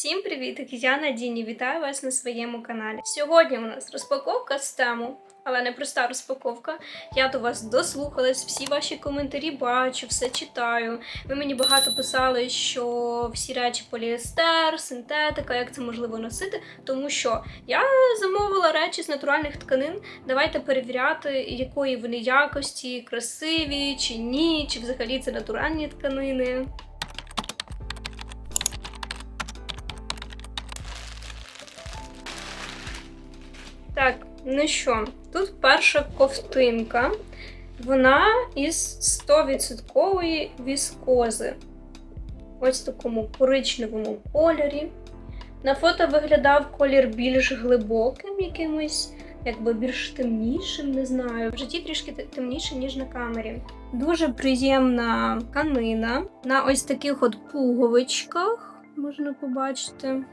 Всім привіт! Я Надіні. Вітаю вас на своєму каналі. Сьогодні у нас розпаковка з тему, але не проста розпаковка. Я до вас дослухалась, всі ваші коментарі бачу, все читаю. Ви мені багато писали, що всі речі поліестер, синтетика, як це можливо носити. Тому що я замовила речі з натуральних тканин. Давайте перевіряти, якої вони якості, красиві чи ні, чи взагалі це натуральні тканини. Так, ну що, тут перша ковтинка. Вона із 100% віскози. Ось в такому коричневому кольорі. На фото виглядав колір більш глибоким, якимось, якби більш темнішим, не знаю. В житті трішки темніше, ніж на камері. Дуже приємна тканина. На ось таких от пуговичках можна побачити.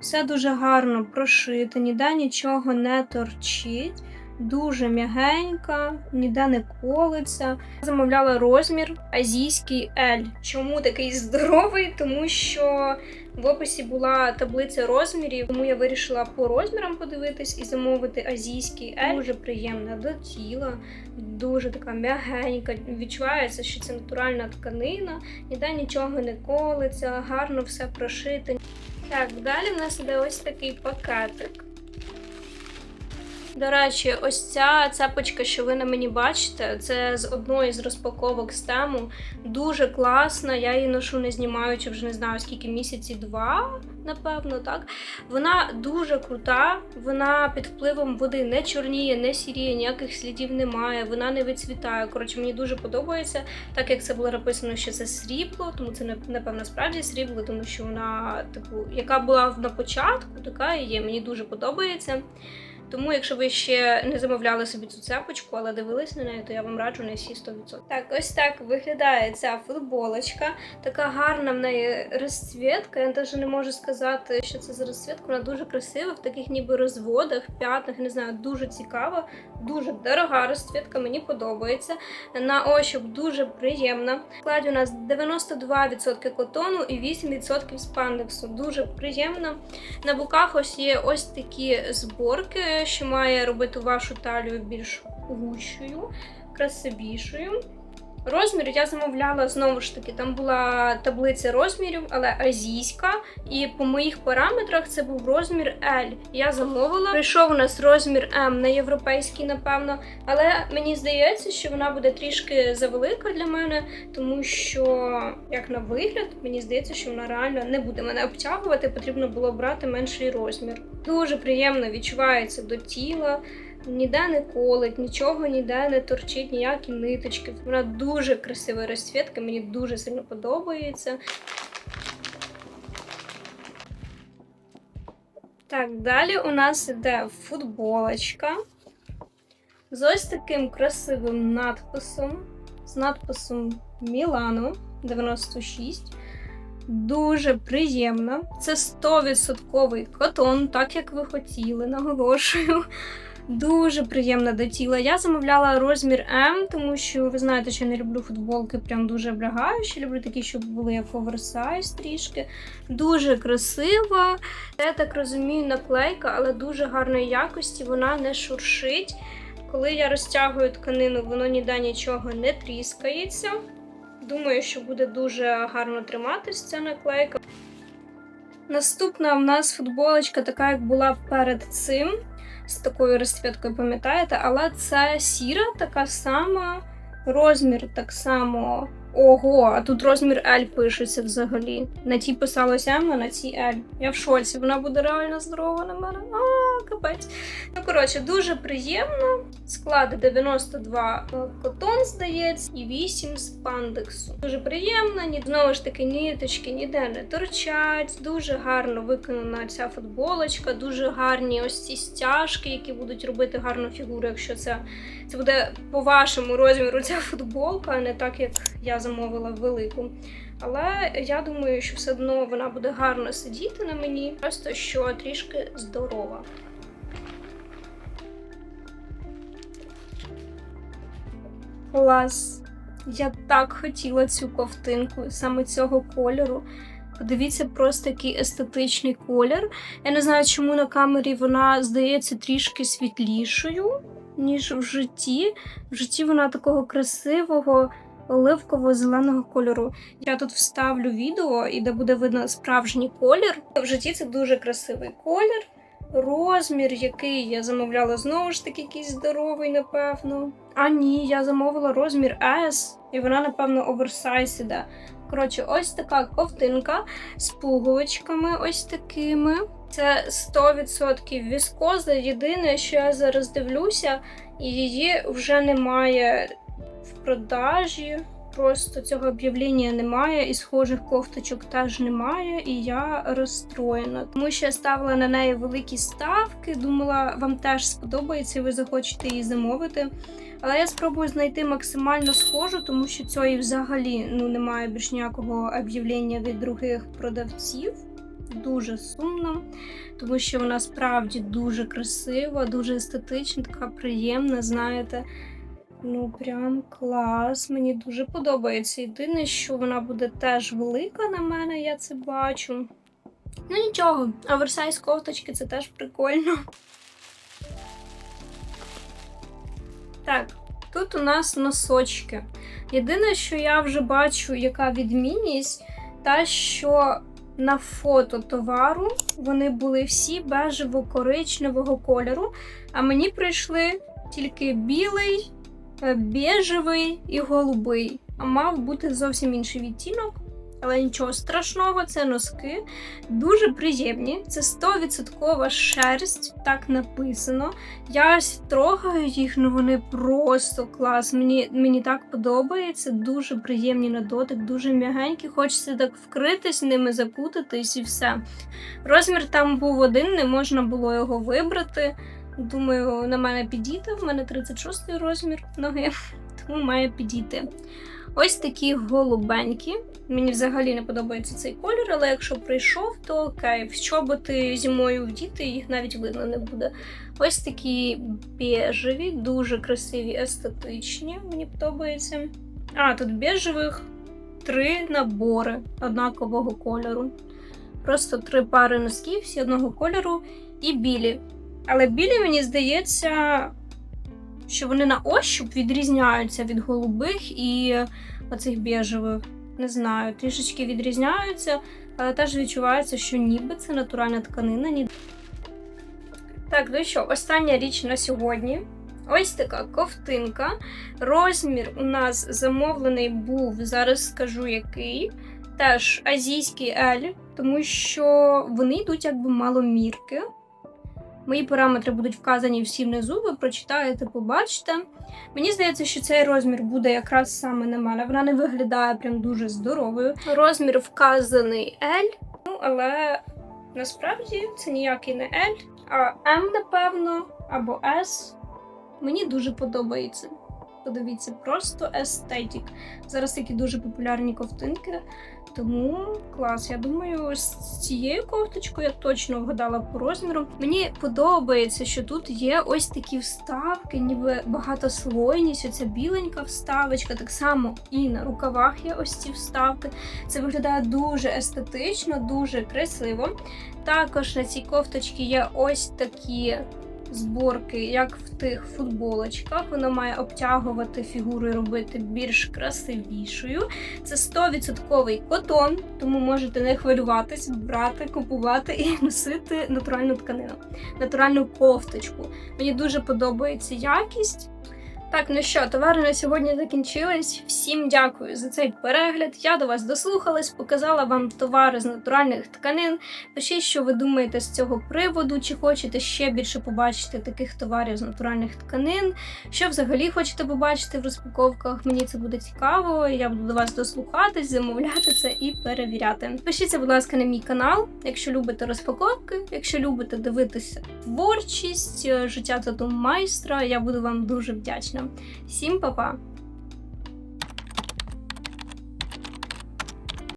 Все дуже гарно прошито, ніде нічого не торчить. Дуже м'ягенька, ніде не колиться. Замовляла розмір азійський L. Чому такий здоровий? Тому що в описі була таблиця розмірів, тому я вирішила по розмірам подивитись і замовити азійський L. Дуже приємна до тіла, дуже така м'ягенька. Відчувається, що це натуральна тканина, ніде нічого не колиться, гарно все прошите. Так, далі в нас іде ось такий пакетик. До речі, ось ця цепочка, що ви на мені бачите, це з одної з розпаковок з тему. Дуже класна. Я її ношу не знімаючи вже не знаю скільки місяці, два, напевно, так. Вона дуже крута, вона під впливом води не чорніє, не сіріє, ніяких слідів немає, вона не відцвітає. Коротше, мені дуже подобається, так як це було написано, що це срібло, тому це напевно справді срібло, тому що вона, типу, яка була на початку, така і є. Мені дуже подобається. Тому, якщо ви ще не замовляли собі цю цепочку, але дивились на неї, то я вам раджу на всі 100%. Так, ось так виглядає ця футболочка. Така гарна в неї розцвітка. Я навіть не можу сказати, що це за розцвітка. Вона дуже красива, в таких ніби розводах, п'ятнах, не знаю, дуже цікава, дуже дорога розцвітка, мені подобається. На ощуп дуже приємна. В складі у нас 92% котону і 8% спандексу. Дуже приємно. На боках ось є ось такі зборки, що має робити вашу талію більш гущою, красивішою. Розмір я замовляла знову ж таки, там була таблиця розмірів, але азійська. І по моїх параметрах це був розмір L. Я замовила. Прийшов у нас розмір М на європейський, напевно. Але мені здається, що вона буде трішки завелика для мене, тому що, як на вигляд, мені здається, що вона реально не буде мене обтягувати. Потрібно було брати менший розмір. Дуже приємно відчувається до тіла. Ніде не колить, нічого ніде не торчить, ніякі ниточки. Вона дуже красива розцвітка, мені дуже сильно подобається. Так, далі у нас іде футболочка з ось таким красивим надписом. З надписом Мілано 96. Дуже приємно. Це 100% котон, так як ви хотіли, наголошую. Дуже приємна до тіла. Я замовляла розмір М, тому що ви знаєте, що я не люблю футболки, прям дуже облягаючі. Люблю такі, щоб були як оверсайз трішки. Дуже красива. Я так розумію, наклейка, але дуже гарної якості. Вона не шуршить. Коли я розтягую тканину, воно ніде нічого не тріскається. Думаю, що буде дуже гарно триматись ця наклейка. Наступна в нас футболочка, така як була перед цим з такою розцвіткою, пам'ятаєте, але це сіра, така сама, розмір так само. Ого, а тут розмір L пишеться взагалі. На тій писалося М, а на цій L. Я в шоці, вона буде реально здорова на мене. А, капець. Ну, коротше, дуже приємно. Склад 92 котон, здається, і 8 спандексу. Дуже приємно, ні, знову ж таки, ниточки ніде не торчать. Дуже гарно виконана ця футболочка, дуже гарні ось ці стяжки, які будуть робити гарну фігуру, якщо це, це буде по вашому розміру ця футболка, а не так, як я замовила велику. Але я думаю, що все одно вона буде гарно сидіти на мені, просто що трішки здорова. Клас! Я так хотіла цю ковтинку саме цього кольору. Подивіться, просто який естетичний колір. Я не знаю, чому на камері вона здається трішки світлішою, ніж в житті. В житті вона такого красивого оливково-зеленого кольору. Я тут вставлю відео, і де буде видно справжній колір. В житті це дуже красивий колір. Розмір, який я замовляла, знову ж таки, якийсь здоровий, напевно. А ні, я замовила розмір S, і вона, напевно, оверсайз іде. Коротше, ось така ковтинка з пуговичками, ось такими. Це 100% віскоза. Єдине, що я зараз дивлюся, і її вже немає продажі. Просто цього об'явлення немає, і схожих кофточок теж немає, і я розстроєна. Тому що я ставила на неї великі ставки. Думала, вам теж сподобається, ви захочете її замовити. Але я спробую знайти максимально схожу, тому що цієї взагалі ну немає більш ніякого об'явлення від других продавців. Дуже сумно, тому що вона справді дуже красива, дуже естетична, така приємна, знаєте. Ну, прям клас. Мені дуже подобається. Єдине, що вона буде теж велика на мене, я це бачу. Ну нічого, оверсайз кофточки це теж прикольно. Так, тут у нас носочки. Єдине, що я вже бачу, яка відмінність, та що на фото товару вони були всі бежево-коричневого кольору, а мені прийшли тільки білий, е, бежевий і голубий. А мав бути зовсім інший відтінок. Але нічого страшного, це носки. Дуже приємні. Це 100% шерсть, так написано. Я трогаю їх, ну вони просто клас. Мені мені так подобається. Дуже приємні на дотик, дуже м'ягенькі. Хочеться так вкритись ними, закутатись і все. Розмір там був один, не можна було його вибрати. Думаю, на мене підійде. В мене 36 розмір ноги, тому має підійти. Ось такі голубенькі. Мені взагалі не подобається цей колір, але якщо прийшов, то. В чоботи зимою вдіти, їх навіть видно не буде. Ось такі бежеві, дуже красиві, естетичні. Мені подобається. А, тут бежевих три набори однакового кольору. Просто три пари носків, всі одного кольору і білі. Але білі, мені здається, що вони на ощуп відрізняються від голубих і оцих біжевих. Не знаю, трішечки відрізняються, але теж відчувається, що ніби це натуральна тканина. Ні... Так, ну що, остання річ на сьогодні. Ось така ковтинка. Розмір у нас замовлений був, зараз скажу який. Теж азійський L, тому що вони йдуть якби маломірки. Мої параметри будуть вказані всі внизу, ви прочитаєте, побачите. Мені здається, що цей розмір буде якраз саме на мене. Вона не виглядає прям дуже здоровою. Розмір вказаний L, ну але насправді це ніякий не L, а M, напевно, або S. Мені дуже подобається. Подивіться, просто естетик. Зараз такі дуже популярні ковтинки. Тому клас. Я думаю, з цією кофточкою я точно вгадала по розміру. Мені подобається, що тут є ось такі вставки, ніби багатослойність. Оця біленька вставочка. Так само і на рукавах є ось ці вставки. Це виглядає дуже естетично, дуже красиво. Також на цій кофточці є ось такі зборки, як в тих футболочках. Вона має обтягувати фігуру і робити більш красивішою. Це 100% котон, тому можете не хвилюватись, брати, купувати і носити натуральну тканину, натуральну кофточку. Мені дуже подобається якість. Так, ну що, товари на сьогодні закінчились. Всім дякую за цей перегляд. Я до вас дослухалась, показала вам товари з натуральних тканин. Пишіть, що ви думаєте з цього приводу, чи хочете ще більше побачити таких товарів з натуральних тканин. Що взагалі хочете побачити в розпаковках? Мені це буде цікаво. Я буду до вас дослухатись, замовляти це і перевіряти. Пишіться, будь ласка, на мій канал, якщо любите розпаковки, якщо любите дивитися творчість, життя тату майстра, я буду вам дуже вдячна. Всім па-па!